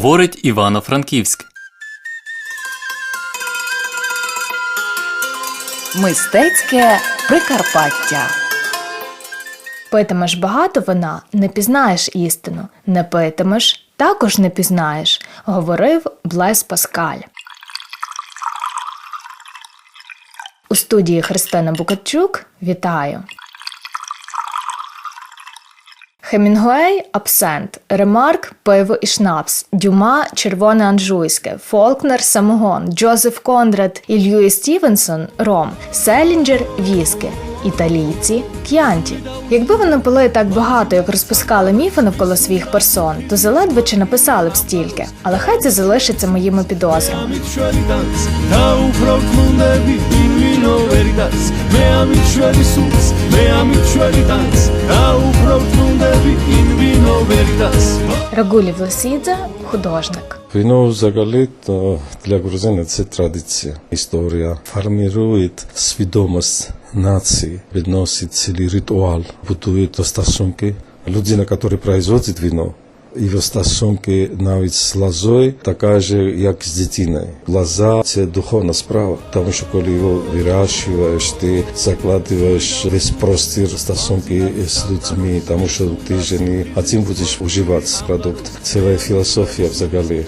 говорить Івано-Франківськ. Мистецьке Прикарпаття. Питимеш багато вина, не пізнаєш істину. Не питимеш, також не пізнаєш, говорив Блес Паскаль. У студії Христина Букачук вітаю. Хемінгуей абсент, Ремарк пиво і шнапс, Дюма червоне анжуйське, Фолкнер самогон, Джозеф Конрад і Льюіс Стівенсон ром, Селінджер віскі, італійці к'янті. Якби вони пили так багато, як розпускали міфи навколо своїх персон, то заледве чи написали б стільки. Але хай це залишиться моїми підозрами. Рагулі Власідзе художник. Вино взагалі то для грузина це традиція, історія. Формує свідомість нації, відносить цілий ритуал, будує стосунки. Людина, яка производить вино, його стосунки навіть з лозою, така ж, як з дитиною. Лоза – це духовна справа, тому що коли його вирощуєш, ти закладуєш весь простір стосунки з людьми, тому що ти ж не один будеш вживати продукт. Це філософія взагалі.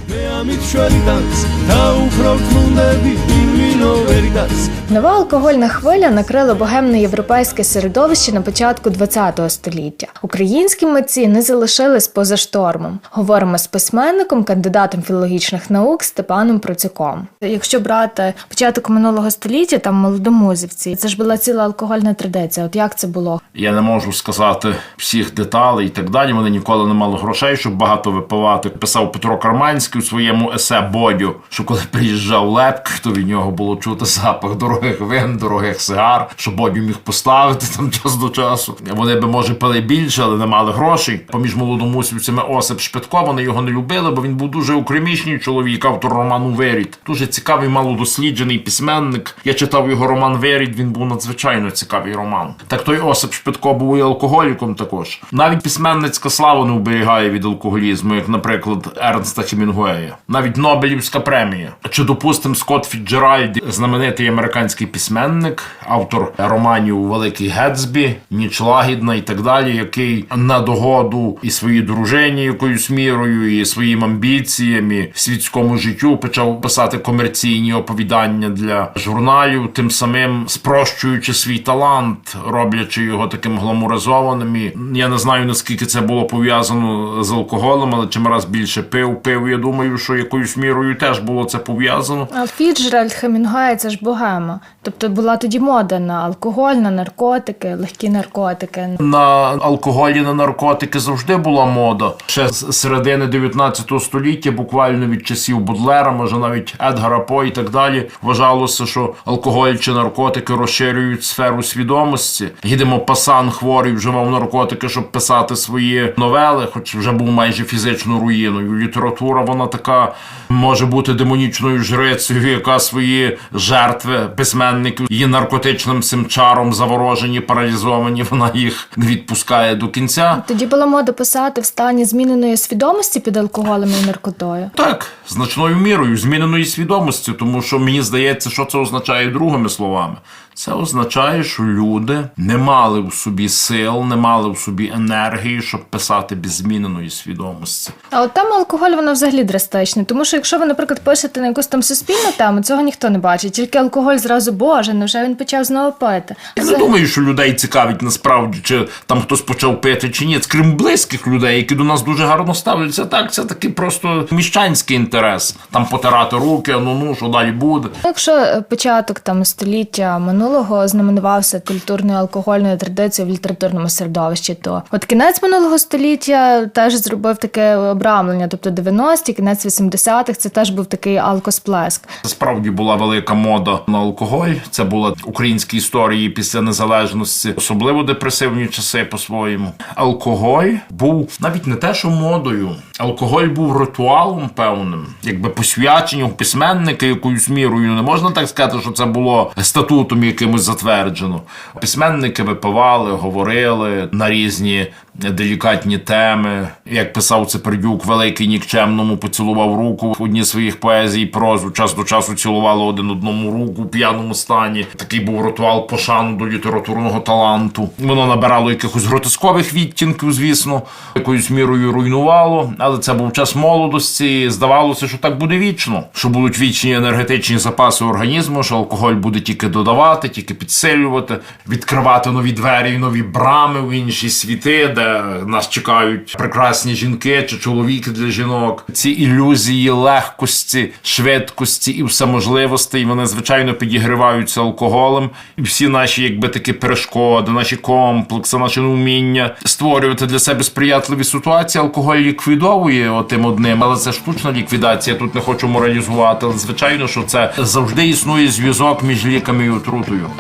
Нова алкогольна хвиля накрила богемне європейське середовище на початку ХХ століття. Українські митці не залишились поза штормом. Говоримо з письменником, кандидатом філологічних наук Степаном Процюком. Якщо брати початок минулого століття, там молодомузівці, це ж була ціла алкогольна традиція. От як це було? Я не можу сказати всіх деталей і так далі. Вони ніколи не мали грошей, щоб багато випивати. Писав Петро Карманський у своєму есе Бодю, що коли приїжджав Лепк, то від нього було чути запах дорогих вин, дорогих сигар, що Бодю міг поставити там час до часу. Вони би може пили більше, але не мали грошей. Поміж молодомусівцями Осип Шпитко, вони його не любили, бо він був дуже окремішній чоловік, автор роману Веріт. Дуже цікавий, малодосліджений письменник. Я читав його роман Веріт. Він був надзвичайно цікавий роман. Так той Осип Шпитко був і алкоголіком також. Навіть письменницька слава не вберігає від алкоголізму, як, наприклад, Ернста Хемінгуея. Навіть Нобелівська премія. Чи допустим Скотт Фіджеральд, знаменитий американський письменник, автор романів Великий Гетсбі, Ніч лагідна і так далі, який на догоду і своїй дружині якоюсь мірою, і своїм амбіціям, і світському життю почав писати комерційні оповідання для журналів, тим самим спрощуючи свій талант, роблячи його таким гламуризованим. І я не знаю наскільки це було пов'язано з алкоголем, але чим раз більше пив, пив. Я думаю, що якоюсь мірою теж було це пов'язано. А Фіджеральд Хемінгуей – це ж богема. Тобто була тоді мода на алкоголь, на наркотики, легкі наркотики. На алкоголі на наркотики завжди була мода. Ще з середини 19 століття, буквально від часів Будлера, може навіть Едгара По і так далі, вважалося, що алкоголь чи наркотики розширюють сферу свідомості. Гідемо Пасан хворий вживав наркотики, щоб писати свої новели, хоч вже був майже фізично руїною. Література вона така може бути демонічною жрицею, яка свої жертви письменників її наркотичним цим чаром заворожені, паралізовані. Вона їх не відпускає до кінця. Тоді була мода писати в стані зміненої свідомості під алкоголем і наркотою. Так, значною мірою зміненої свідомості, тому що мені здається, що це означає другими словами. Це означає, що люди не мали в собі сил, не мали в собі енергії, щоб писати без зміненої свідомості. А от тема алкоголь вона взагалі драстична, тому що якщо ви, наприклад, пишете на якусь там суспільну тему, цього ніхто не бачить. Тільки алкоголь зразу боже, невже він почав знову пити. Я Це- не думаю, що людей цікавить насправді, чи там хтось почав пити чи ні. Крім близьких людей, які до нас дуже гарно ставляться. Так, це такий просто міщанський інтерес. Там потирати руки, ну ну що далі буде. Якщо е, початок там століття минулого знаменувався культурною алкогольною традицією в літературному середовищі, то от кінець минулого століття теж зробив таке обрамлення, тобто 90-ті, кінець 80-х, це теж був такий алкосплеск. Справді була велика мода на алкоголь. Це була українські історії після незалежності, особливо депресивні часи по-своєму. Алкоголь був навіть не те, що модою. Алкоголь був ритуалом певним, якби посвяченням письменника якоюсь мірою. Не можна так сказати, що це було статутом якимось затверджено. Письменники випивали, говорили на різні делікатні теми. Як писав Цепердюк, великий нікчемному поцілував руку в одній своїх поезій, прозу час до часу цілували один одному руку в п'яному стані. Такий був ритуал пошану до літературного таланту. Воно набирало якихось гротискових відтінків, звісно, якоюсь мірою руйнувало, але це був час молодості. Здавалося, що так буде вічно, що будуть вічні енергетичні запаси організму, що алкоголь буде тільки додавати, тільки підсилювати, відкривати нові двері, нові брами в інші світи, де нас чекають прекрасні жінки чи чоловіки для жінок. Ці ілюзії легкості, швидкості і всеможливостей, вони звичайно підігриваються алкоголем, і всі наші, якби такі перешкоди, наші комплекси, наше неуміння створювати для себе сприятливі ситуації. Алкоголь ліквідовує отим одним, але це штучна ліквідація. Тут не хочу моралізувати. Але звичайно, що це завжди існує зв'язок між ліками і отрутою.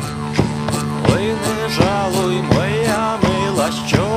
Ой, не жалуй, моя мила, що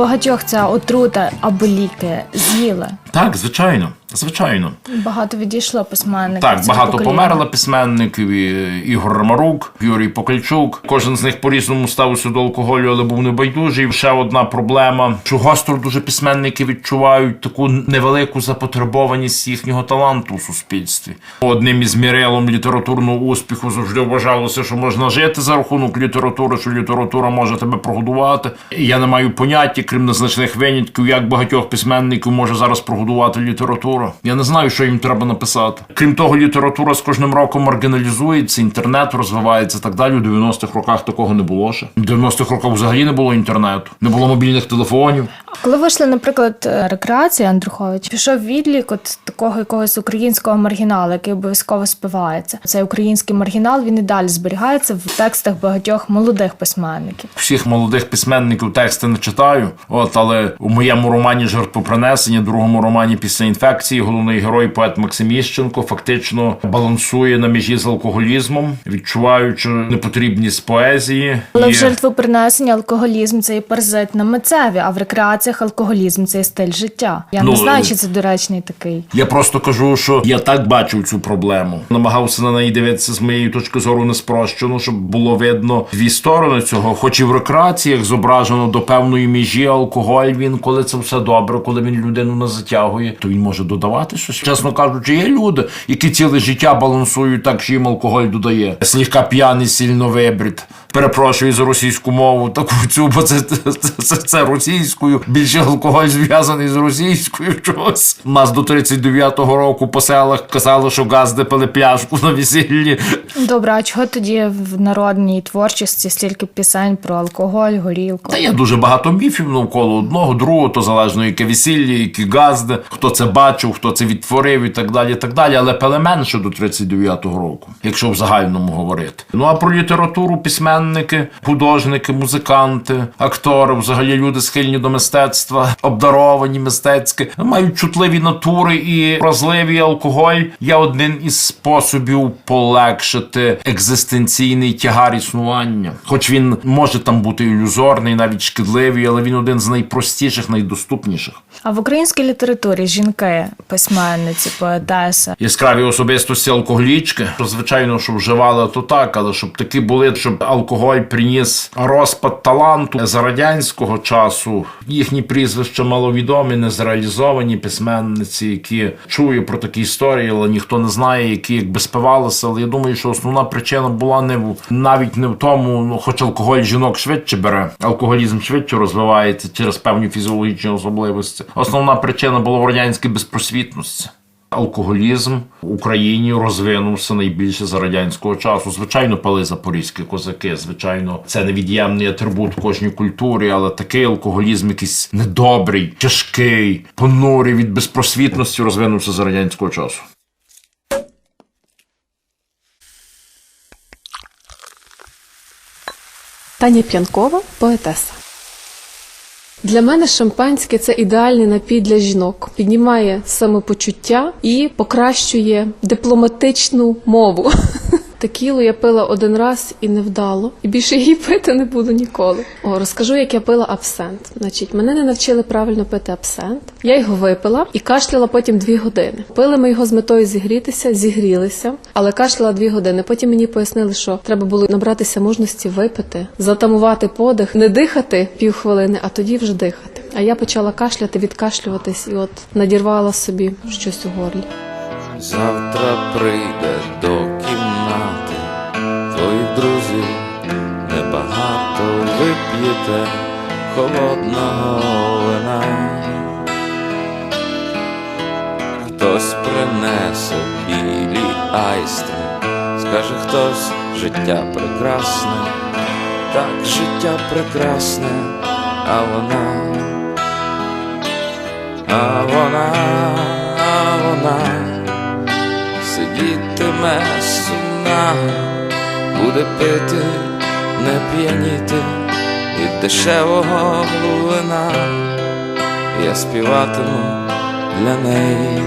Багатьох ця отрута або ліки з'їли. Так, звичайно, звичайно. Багато відійшло письменників. Так, багато покоління. померло письменників, Ігор Ромарук, Юрій Покальчук. Кожен з них по-різному ставився до алкоголю, але був небайдужий. Ще одна проблема, що гостро дуже письменники відчувають таку невелику запотребованість їхнього таланту у суспільстві. Одним із мірелом літературного успіху завжди вважалося, що можна жити за рахунок літератури, що література може тебе прогодувати. Я не маю поняття, крім незначних винятків, як багатьох письменників може зараз прогодувати література. Я не знаю, що їм треба написати. Крім того, література з кожним роком маргіналізується, інтернет розвивається і так далі. У 90-х роках такого не було ще. У 90-х роках взагалі не було інтернету, не було мобільних телефонів. Коли вийшли, наприклад, е, рекреація Андрухович, пішов відлік от такого якогось українського маргінала, який обов'язково співається. Цей український маргінал він і далі зберігається в текстах багатьох молодих письменників. Всіх молодих письменників тексти не читаю. От, але у моєму романі Жертвопринесення, другому романі Після інфекції, головний герой поет Максим Іщенко фактично балансує на межі з алкоголізмом, відчуваючи непотрібність поезії. Але в жертвопринесенні алкоголізм це і паразит на митцеві, а в рекреаціях алкоголізм це і стиль життя. Я Ну, не знаю, е, чи це доречний такий. Я просто кажу, що я так бачив цю проблему. Намагався на неї дивитися з моєї точки зору неспрощено, щоб було видно дві сторони цього. Хоч і в рекреаціях зображено до певної межі алкоголь. Він коли це все добре, коли він людину не затягує, то він може додавати щось. Чесно кажучи, є люди, які ціле життя балансують так, що їм алкоголь додає. Слегка п'яний, сильно вибрід. Перепрошую за російську мову, таку цю, бо це, це, це, це російською. Більше алкоголь зв'язаний з російською чогось. У Нас до 39-го року по селах казали, що газди пили пляшку на весіллі. Добре, а чого тоді в народній творчості стільки пісень про алкоголь, горілку? Та є дуже багато міфів навколо одного, другого, то залежно яке весілля, які газди, хто це бачив, хто це відтворив і так далі. і так далі. Але пили менше до 39-го року, якщо в загальному говорити. Ну а про літературу письменники, художники, музиканти, актори, взагалі люди схильні до мистецтва, обдаровані мистецьки, мають чутливі натури і вразливий алкоголь є один із способів полегшити екзистенційний тягар існування. Хоч він може там бути ілюзорний, навіть шкідливий, але він один з найпростіших, найдоступніших. А в українській літературі жінки, письменниці, поетеси. Яскраві особистості алкоголічки, звичайно, що вживали, то так, але щоб такі були, щоб алкоголь приніс розпад таланту за радянського часу. Їхні прізвища маловідомі, незреалізовані письменниці, які чує про такі історії, але ніхто не знає, які якби спивалися. Але я думаю, що основна причина була не в навіть не в тому, ну хоч алкоголь жінок швидше бере, алкоголізм швидше розвивається через певні фізіологічні особливості. Основна причина була в радянській безпросвітності. Алкоголізм в Україні розвинувся найбільше за радянського часу. Звичайно, пали запорізькі козаки. Звичайно, це невід'ємний атрибут кожній культурі, але такий алкоголізм, якийсь недобрий, тяжкий, понурий від безпросвітності розвинувся за радянського часу. Таня П'янкова, поетеса. Для мене шампанське це ідеальний напій для жінок. Піднімає самопочуття і покращує дипломатичну мову. Текілу я пила один раз і невдало, і більше її пити не буду ніколи. О, розкажу, як я пила абсент. Значить, мене не навчили правильно пити абсент. Я його випила і кашляла потім дві години. Пили ми його з метою зігрітися, зігрілися, але кашляла дві години. Потім мені пояснили, що треба було набратися мужності випити, затамувати подих, не дихати півхвилини, а тоді вже дихати. А я почала кашляти, відкашлюватись, і от надірвала собі щось у горлі. Завтра прийде до небагато вип'єте холодного вина. Хтось принесе білі айстри, скаже хтось життя прекрасне, так життя прекрасне, а вона, а вона, а вона. Сидітиме сумна, буде пити, не п'яніти від дешевого вина. Я співатиму для неї,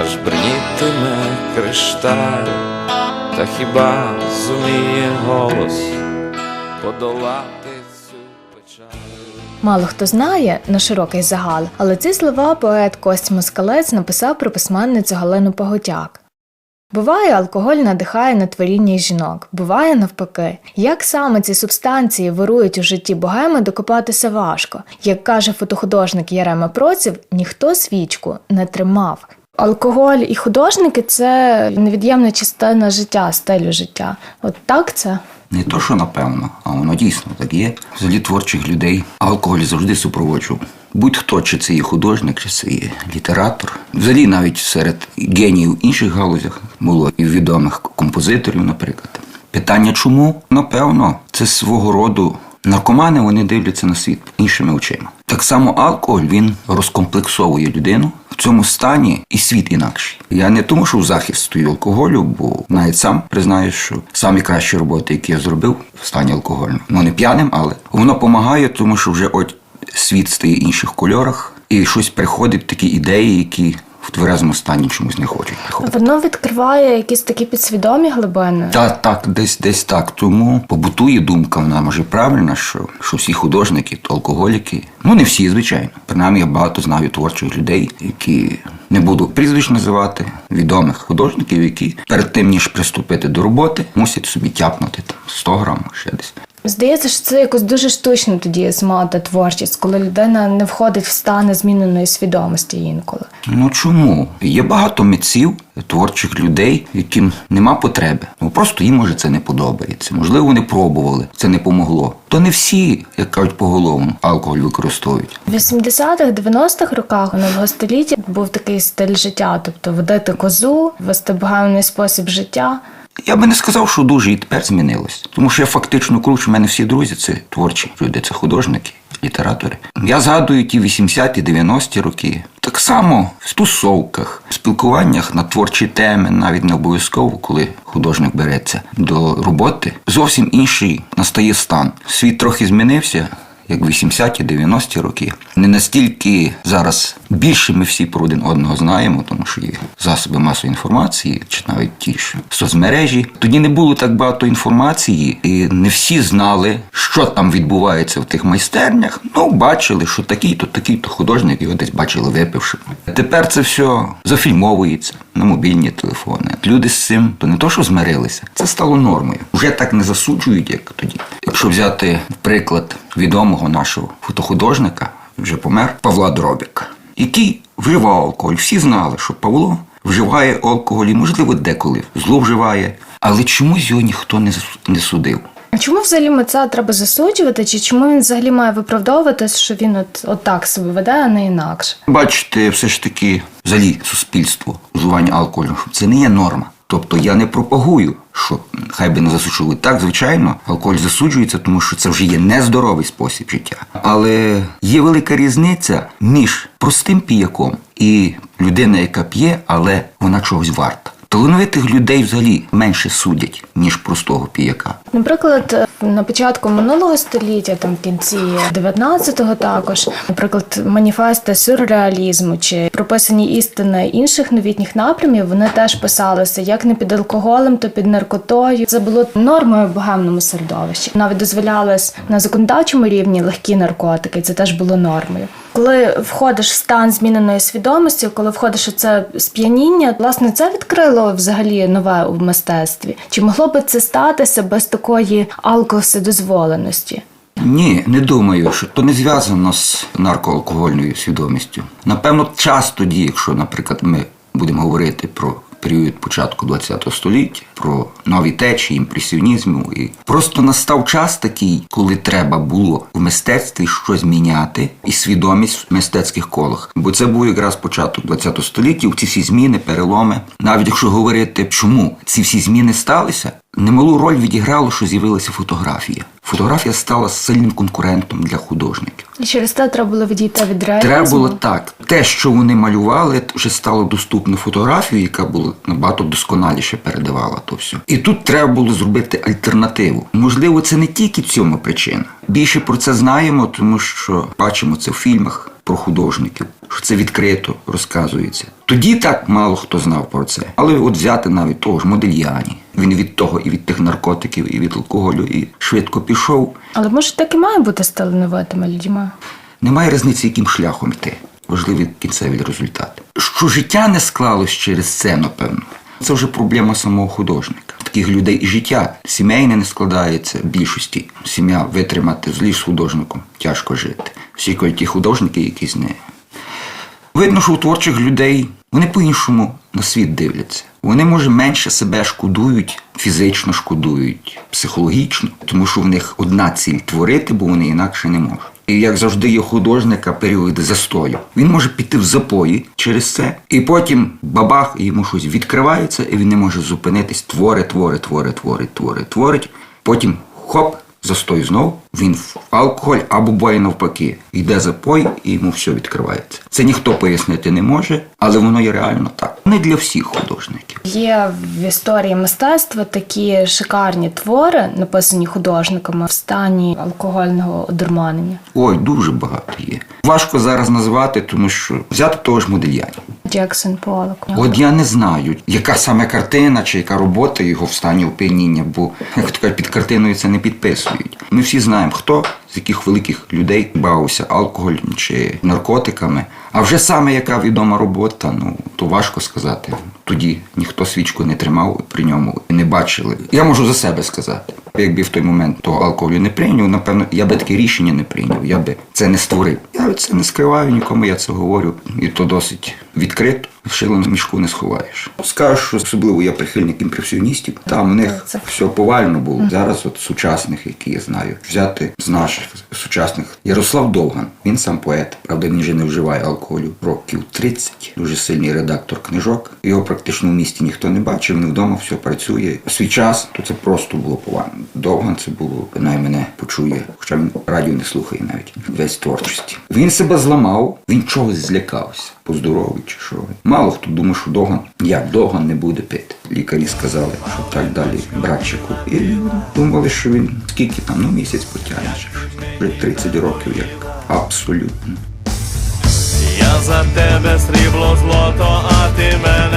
аж брнітиме кришталь, та хіба зуміє голос подолати цю печаль? Мало хто знає на широкий загал, але ці слова поет Кость Москалець написав про письменницю Галину Поготяк. Буває, алкоголь надихає на творіння жінок, буває навпаки. Як саме ці субстанції вирують у житті богеми, докопатися важко. Як каже фотохудожник Ярема Проців, ніхто свічку не тримав. Алкоголь і художники це невід'ємна частина життя, стилю життя. От так це. Не то, що напевно, а воно дійсно так є. Взагалі творчих людей алкоголь завжди супроводжував. Будь-хто, чи це є художник, чи це є літератор. Взагалі навіть серед геніїв інших галузях було і відомих композиторів, наприклад. Питання чому? Напевно, це свого роду наркомани вони дивляться на світ іншими очима. Так само алкоголь він розкомплексовує людину в цьому стані і світ інакший. Я не тому, що в захист стою алкоголю, бо навіть сам признаю, що самі кращі роботи, які я зробив в стані алкогольному, ну не п'яним, але воно допомагає, тому що вже от світ стає інших кольорах, і щось приходить, такі ідеї, які в тверезому стані чомусь не хочуть приходити. Воно відкриває якісь такі підсвідомі глибини. Так, так, десь десь так. Тому побутує думка, вона може правильна, що, що всі художники, то алкоголіки. Ну не всі, звичайно. Принаймні я багато знаю творчих людей, які не буду прізвищ називати, відомих художників, які перед тим ніж приступити до роботи, мусять собі тяпнути там 100 грам, ще десь. Здається, що це якось дуже штучно тоді змагати творчість, коли людина не входить в стани зміненої свідомості інколи. Ну чому? Є багато митців, творчих людей, яким нема потреби. Ну просто їм може це не подобається. Можливо, вони пробували, це не помогло. То не всі, як кажуть поголовно, алкоголь використовують. В 80-х, 90-х роках минулого століття був такий стиль життя, тобто водити козу, вести богемний спосіб життя. Я би не сказав, що дуже і тепер змінилось. Тому що я фактично кручу, в мене всі друзі це творчі люди, це художники, літератори. Я згадую ті 80-ті, 90-ті роки. Так само в стосовках, в спілкуваннях на творчі теми, навіть не обов'язково, коли художник береться до роботи, зовсім інший настає стан. Світ трохи змінився. Як в 80-ті, 90-ті роки. Не настільки зараз більше ми всі про один одного знаємо, тому що є засоби масової інформації, чи навіть ті ж соцмережі. Тоді не було так багато інформації, і не всі знали, що там відбувається в тих майстернях. Ну, бачили, що такий-то, такий-то художник його десь бачили випивши. Тепер це все зафільмовується на мобільні телефони. Люди з цим то не то, що змирилися, це стало нормою. Вже так не засуджують, як тоді. Якщо взяти приклад відомого нашого фотохудожника, вже помер Павла Дробіка, який вживав алкоголь. Всі знали, що Павло вживає алкоголь і, можливо, деколи зловживає, але чомусь його ніхто не не судив. А чому взагалі митця треба засуджувати? Чи чому він взагалі має виправдовуватись, що він от, от так себе веде, а не інакше? Бачите, все ж таки, взагалі, суспільство, вживання алкоголю, це не є норма. Тобто я не пропагую, що хай би не засуджували. Так, звичайно, алкоголь засуджується, тому що це вже є нездоровий спосіб життя. Але є велика різниця між простим піяком і людина, яка п'є, але вона чогось варта. Талановитих людей взагалі менше судять, ніж простого піяка. Наприклад, на початку минулого століття, там кінці 19-го також, наприклад, маніфести сюрреалізму чи прописані істини інших новітніх напрямів, вони теж писалися як не під алкоголем, то під наркотою. Це було нормою в богемному середовищі. Навіть дозволялось на законодавчому рівні легкі наркотики. Це теж було нормою. Коли входиш в стан зміненої свідомості, коли входиш у це сп'яніння, власне, це відкрило взагалі нове у мистецтві. Чи могло би це статися без такої алковседозволеності? Ні, не думаю, що то не зв'язано з наркоалкогольною свідомістю. Напевно, час тоді, якщо, наприклад, ми будемо говорити про період початку ХХ століття, про нові течії імпресіонізму, і просто настав час такий, коли треба було в мистецтві щось міняти і свідомість в мистецьких колах. Бо це був якраз початок ХХ століття, ці всі зміни, переломи. Навіть якщо говорити, чому ці всі зміни сталися, немалу роль відіграло, що з'явилася фотографія. Фотографія стала сильним конкурентом для художників. І через це треба було відійти від реалізму? Треба було так. Те, що вони малювали, вже стало доступно фотографію, яка була набагато досконаліше передавала то все. І тут треба було зробити альтернативу. Можливо, це не тільки цьому причина. Більше про це знаємо, тому що бачимо це в фільмах про художників, що це відкрито розказується. Тоді так мало хто знав про це. Але от взяти навіть того ж Модельяні. Він від того і від тих наркотиків, і від алкоголю, і швидко пішов. Але може так і має бути з талановитими людьми? Немає різниці, яким шляхом йти. Важливий кінцевий результат. Що життя не склалось через це, напевно. Це вже проблема самого художника. Таких людей і життя сімейне не складається в більшості. Сім'я витримати злі з художником тяжко жити. Всі ті художники якісь не. Видно, що у творчих людей вони по-іншому на світ дивляться. Вони, може, менше себе шкодують, фізично шкодують, психологічно, тому що в них одна ціль творити, бо вони інакше не можуть. І як завжди є художника періоди застою. Він може піти в запої через це, і потім бабах, йому щось відкривається, і він не може зупинитись. Творить, творить, творить, творить, творить, творить. Потім хоп, застой знов, він в алкоголь або буває навпаки. Йде запой, і йому все відкривається. Це ніхто пояснити не може, але воно є реально так. Не для всіх художників. Є в історії мистецтва такі шикарні твори, написані художниками в стані алкогольного одурманення. Ой, дуже багато є. Важко зараз назвати, тому що взяти того ж Модельяні. Джексон Полок. От я не знаю, яка саме картина чи яка робота його в стані оп'яніння, бо як то кажуть, під картиною це не підписують. Ми всі знаємо, хто з яких великих людей бавився алкоголем чи наркотиками. А вже саме яка відома робота, ну то важко сказати. Тоді ніхто свічку не тримав при ньому і не бачили. Я можу за себе сказати. Якби в той момент того алкоголю не прийняв, напевно, я би таке рішення не прийняв. Я би це не створив. Я це не скриваю нікому, я це говорю. І то досить відкрито. Шило в мішку не сховаєш. Скажу, що особливо я прихильник імпресіоністів. Там в них Це- все повально було. Зараз от сучасних, які я знаю, взяти з наших сучасних Ярослав Довган. Він сам поет. Правда, він вже не вживає алкоголю років 30. Дуже сильний редактор книжок. Його практично в місті ніхто не бачив. Він вдома все працює. Свій час то це просто було повально. Довган це було, най мене почує, хоча він радіо не слухає навіть весь творчості. Він себе зламав, він чогось злякався. Поздоровий чи що. Мало хто думає, що Доган, я Доган не буде пити. Лікарі сказали, що так далі братчику. І думали, що він скільки там, ну місяць потягне. Вже 30 років як абсолютно. Я за тебе срібло злото, а ти мене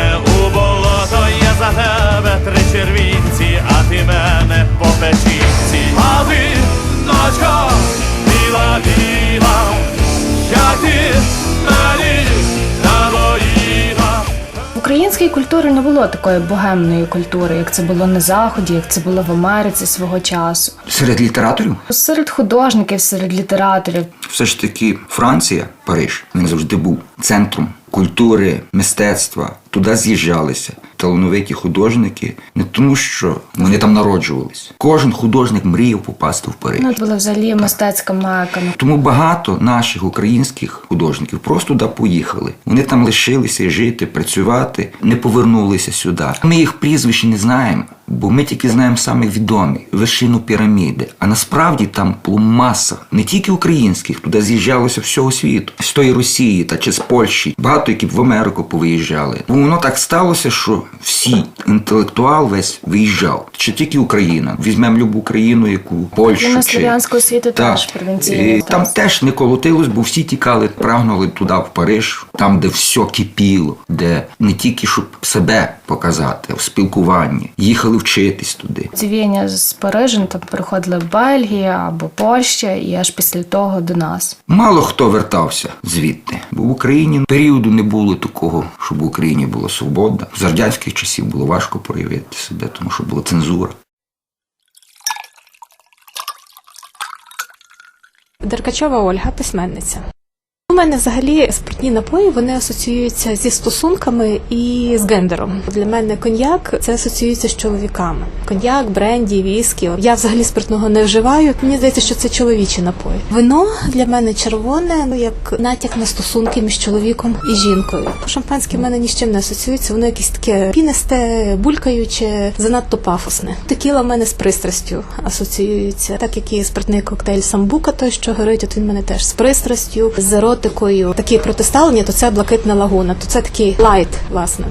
українській культурі не було такої богемної культури, як це було на заході, як це було в Америці свого часу. Серед літераторів Серед художників, серед літераторів. все ж таки Франція, Париж, він завжди був центром культури, мистецтва. Туди з'їжджалися талановиті художники, не тому, що вони там народжувалися. Кожен художник мріяв попасти в Париж. Ну, була взагалі мистецька мека. Ну, Тому багато наших українських художників просто туди поїхали. Вони там лишилися жити, працювати, не повернулися сюди. Ми їх прізвищ не знаємо. Бо ми тільки знаємо саме відомі вершину піраміди. А насправді там було маса не тільки українських, туди з'їжджалося всього світу, з тої Росії та чи з Польщі. Багато які в Америку повиїжджали. Бо воно так сталося, що всі інтелектуал весь виїжджав. Чи тільки Україна? Візьмемо любу країну, яку Польщу чи Слов'янського світу Так. теж провінційні І Там теж не колотилось, бо всі тікали, прагнули туди, в Париж, там, де все кипіло, де не тільки щоб себе показати, в спілкуванні, їхали вчитись туди. Ці з Парижем там переходили в Бельгію або Польща, і аж після того до нас. Мало хто вертався звідти, бо в Україні періоду не було такого, щоб в Україні була свобода. З радянських часів було важко проявити себе, тому що була цензура. Деркачова Ольга, письменниця. У мене взагалі спиртні напої вони асоціюються зі стосунками і з гендером. Для мене коньяк це асоціюється з чоловіками. Коньяк, бренді, віскі. Я взагалі спиртного не вживаю. Мені здається, що це чоловічі напої. Вино для мене червоне, ну як натяк на стосунки між чоловіком і жінкою. Шампанське в мене ні з чим не асоціюється. Воно якесь таке пінисте, булькаюче, занадто пафосне. Текіла в мене з пристрастю асоціюється. Так як і спиртний коктейль самбука, той що горить, от він мене теж з пристрастю, з еротикою. Такі протиставлення, то це блакитна лагуна, то це такий лайт, власне.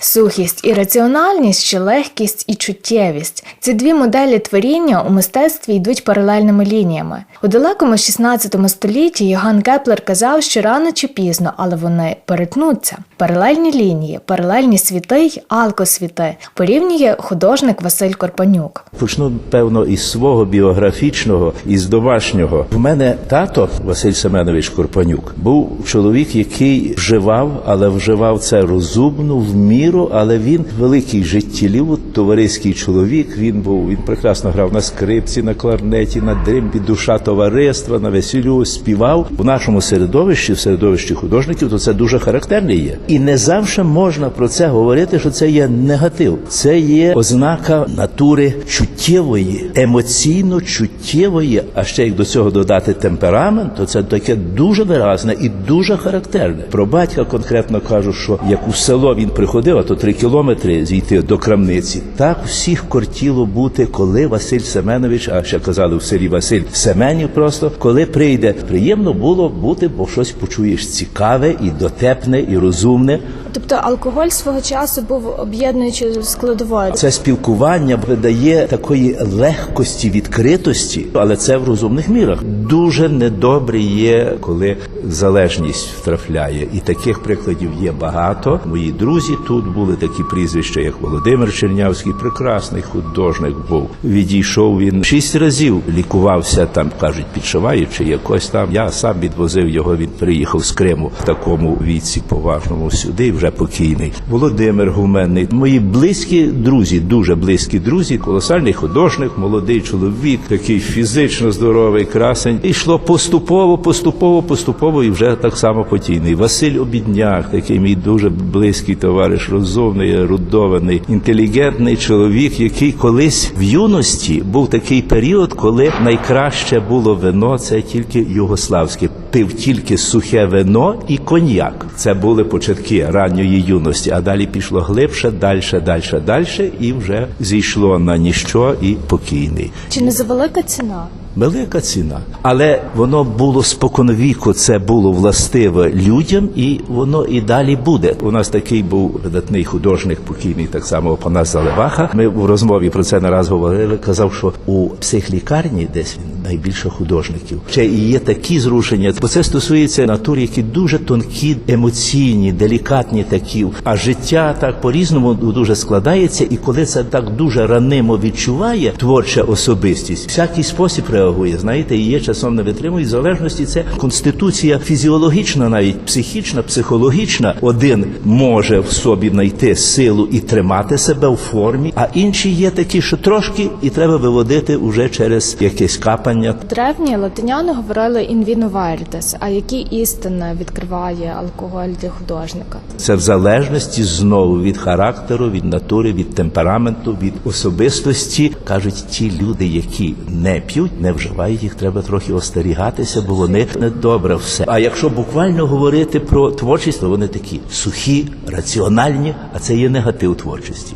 Сухість і раціональність чи легкість і чуттєвість ці дві моделі творіння у мистецтві йдуть паралельними лініями. У далекому 16 столітті Йоганн Кеплер казав, що рано чи пізно, але вони перетнуться. Паралельні лінії, паралельні світи й алкосвіти порівнює художник Василь Корпанюк. Почну певно із свого біографічного, із домашнього. В мене тато Василь Семенович Корпанюк був чоловік, який вживав, але вживав це розумно, в міру, але він великий життєлюб, товариський чоловік. Він був він прекрасно грав на скрипці, на кларнеті, на дримбі, душа товариства, на весіллю співав в нашому середовищі, в середовищі художників, то це дуже характерне є. І не завжди можна про це говорити, що це є негатив. Це є ознака натури чуттєвої, емоційно чуттєвої. А ще як до цього додати темперамент, то це таке дуже виразне і дуже характерне. Про батька конкретно кажу, що як у село він приходив, а то три кілометри зійти до крамниці. Так всіх кортіло бути, коли Василь Семенович, а ще казали в селі Василь Семенів, просто коли прийде. Приємно було бути, бо щось почуєш цікаве і дотепне, і розумне. Тобто алкоголь свого часу був об'єднуючою складовою. Це спілкування видає такої легкості, відкритості, але це в розумних мірах. Дуже недобре є, коли залежність втрафляє. І таких прикладів є багато. Мої друзі тут були такі прізвища, як Володимир Чернявський, прекрасний художник був. Відійшов він шість разів, лікувався там, кажуть, підшиваючи якось там. Я сам відвозив його. Він приїхав з Криму в такому віці поважному сюди, вже покійний. Володимир Гуменний. Мої близькі друзі, дуже близькі друзі, колосальний художник, молодий чоловік, такий фізично здоровий, красень. І йшло поступово, поступово, поступово, і вже так само потійний. Василь Обідняк, такий мій дуже близький товариш, розумний, ерудований, інтелігентний чоловік, який колись в юності був такий період, коли найкраще було вино, це тільки югославське. Пив тільки сухе вино і коньяк. Це були початки ранньої юності, а далі пішло глибше, далі, далі, далі, і вже зійшло на ніщо і покійний. Чи не завелика ціна? Велика ціна, але воно було споконвіку, це було властиве людям, і воно і далі буде. У нас такий був видатний художник, покійний так само Панас Заливаха. Ми в розмові про це не раз говорили. Казав, що у психлікарні десь він найбільше художників. Ще і є такі зрушення, бо це стосується натур, які дуже тонкі, емоційні, делікатні такі. А життя так по-різному дуже складається, і коли це так дуже ранимо відчуває творча особистість, всякий спосіб реагує. Знаєте, і є часом не витримує. В залежності це конституція фізіологічна, навіть психічна, психологічна. Один може в собі знайти силу і тримати себе в формі, а інші є такі, що трошки і треба виводити уже через якесь капання. Древні латиняни говорили in veritas, а які істини відкриває алкоголь для художника? Це в залежності знову від характеру, від натури, від темпераменту, від особистості. кажуть ті люди, які не п'ють, не вживають, їх треба трохи остерігатися, бо вони не добре все. А якщо буквально говорити про творчість, то вони такі сухі, раціональні, а це є негатив творчості.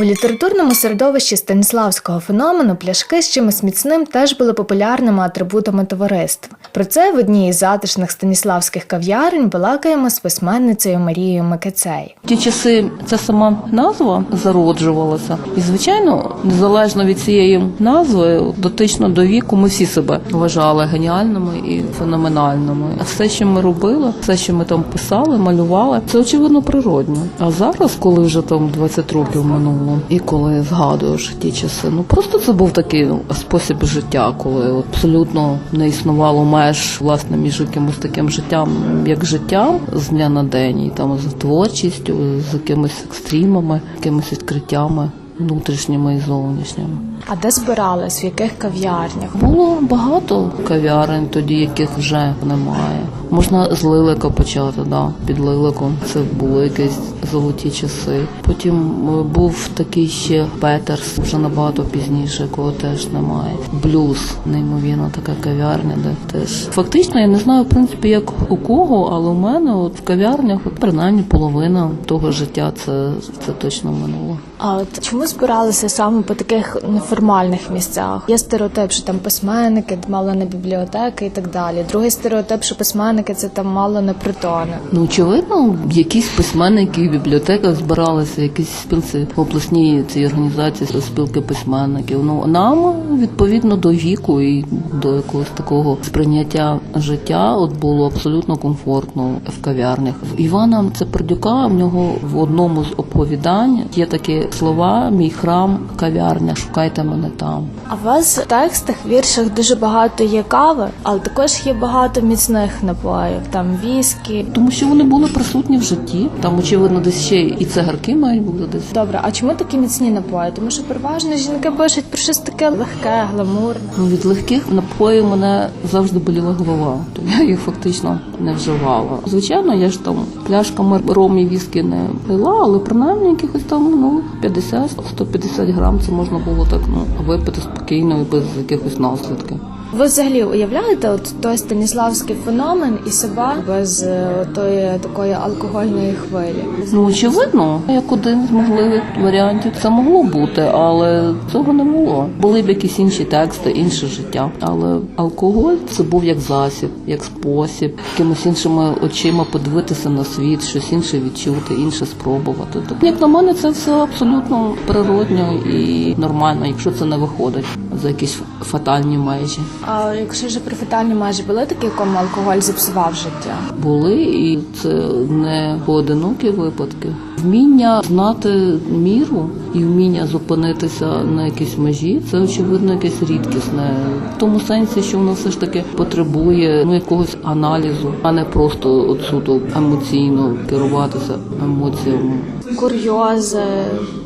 У літературному середовищі станіславського феномену пляшки з чимось міцним теж були популярними атрибутами товариства. Про це в одній із затишних станіславських кав'ярень балакаємо з письменницею Марією Микецей. Ті часи ця сама назва зароджувалася, і звичайно, незалежно від цієї назви, дотично до віку, ми всі себе вважали геніальними і феноменальними. А все, що ми робили, все, що ми там писали, малювали, це очевидно природньо. А зараз, коли вже там 20 років минуло, і коли згадуєш ті часи, ну просто це був такий спосіб життя, коли абсолютно не існувало меж власне між якимось таким життям, як життям з дня на день, і там з творчістю, з якимись екстрімами, якимись відкриттями внутрішніми і зовнішніми. А де збирались, в яких кав'ярнях? Було багато кав'ярень, тоді яких вже немає. Можна з лилика почати, да, під лиликом. Це були якісь золоті часи. Потім е, був такий ще Петерс, вже набагато пізніше, якого теж немає. Блюз, неймовірно, така кав'ярня, де теж фактично я не знаю в принципі як у кого, але у мене от в кав'ярнях принаймні половина того життя це, це точно минуло. А от чому збиралися саме по таких неформальних місцях? Є стереотип, що там письменники, мало не бібліотеки і так далі. Другий стереотип, що письменники це там мало не притони. Ну, очевидно, якісь письменники в бібліотеках збиралися, якісь спілці обласні ці організації спілки письменників. Ну нам відповідно до віку і до якогось такого сприйняття життя, от було абсолютно комфортно в кав'ярнях. Івана Цепердюка в нього в одному з оповідань є такі слова: мій храм, кав'ярня, шукайте мене там. А у вас в текстах, віршах дуже багато є кави, але також є багато міцних напоїв, там віскі. Тому що вони були присутні в житті. Там, очевидно, десь ще і цигарки мають бути десь. Добре, а чому такі міцні напої? Тому що переважно жінки пишуть про щось таке легке, гламурне. Ну, від легких напоїв мене завжди боліла голова, тому я їх фактично не вживала. Звичайно, я ж там пляшками ром і віскі не пила, але принаймні якихось там ну 50-150 грам це можна було так ну випити спокійно і без якихось наслідків. Ви взагалі уявляєте от той станіславський феномен і себе без е, тої такої алкогольної хвилі? Ну очевидно, як один з можливих варіантів це могло бути, але цього не було. Були б якісь інші тексти, інше життя. Але алкоголь це був як засіб, як спосіб, якимось іншими очима подивитися на світ, щось інше відчути, інше спробувати. Тобто, як на мене, це все абсолютно природньо і нормально, якщо це не виходить за якісь фатальні межі. А якщо вже про фатальні межі були такі, кому алкоголь зіпсував життя? були, і це не поодинокі випадки. Вміння знати міру і вміння зупинитися на якійсь межі це очевидно якесь рідкісне в тому сенсі, що воно все ж таки потребує ну якогось аналізу, а не просто от суто емоційно керуватися емоціями. Курйози.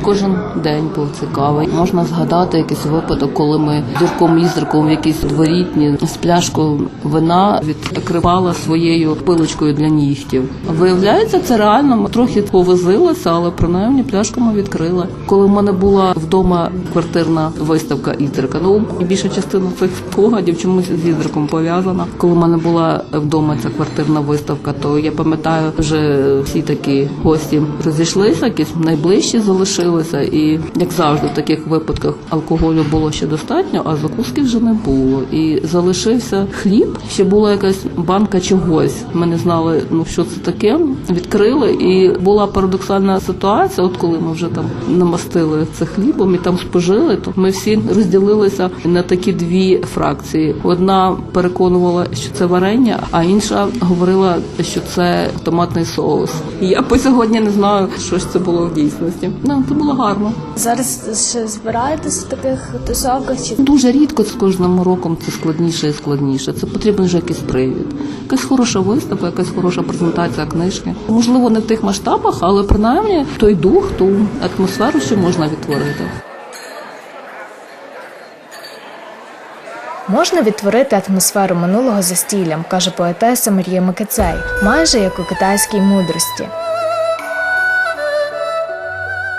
Кожен день був цікавий. Можна згадати якийсь випадок, коли ми дірком іздриком в якійсь дворітні з пляшкою вина відкривала своєю пилочкою для нігтів. Виявляється, це реально ми трохи повозилися, але принаймні пляшку ми відкрили. Коли в мене була вдома квартирна виставка іздрика, ну більша частина цих спогадів чомусь з іздриком пов'язана. Коли в мене була вдома ця квартирна виставка, то я пам'ятаю, вже всі такі гості розійшлися, якісь найближчі залишилися, і як завжди, в таких випадках алкоголю було ще достатньо, а закуски вже не було. І залишився хліб. Ще була якась банка чогось. Ми не знали, ну що це таке. Відкрили, і була парадоксальна ситуація. От коли ми вже там намастили це хлібом і там спожили, то ми всі розділилися на такі дві фракції. Одна переконувала, що це варення, а інша говорила, що це томатний соус. І я по сьогодні не знаю, що ж це було в дійсності. Ну, це було гарно. Зараз ще збираєтесь в таких тусовках чи Дуже рідко з кожним роком це складніше і складніше. Це потрібен вже якийсь привід. Якась хороша виставка, якась хороша презентація книжки. Можливо, не в тих масштабах, але принаймні той дух, ту атмосферу ще можна відтворити. Можна відтворити атмосферу минулого застіллям, каже поетеса Марія Микецей, майже як у китайській мудрості.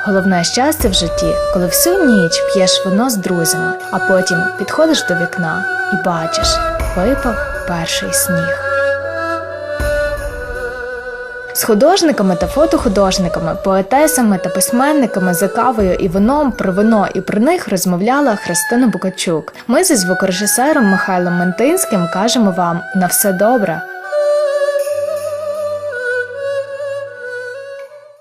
Головне щастя в житті, коли всю ніч п'єш вино з друзями, а потім підходиш до вікна і бачиш, випав перший сніг. З художниками та фотохудожниками, поетесами та письменниками за кавою і вином про вино і про них розмовляла Христина Букачук. Ми зі звукорежисером Михайлом Ментинським кажемо вам на все добре.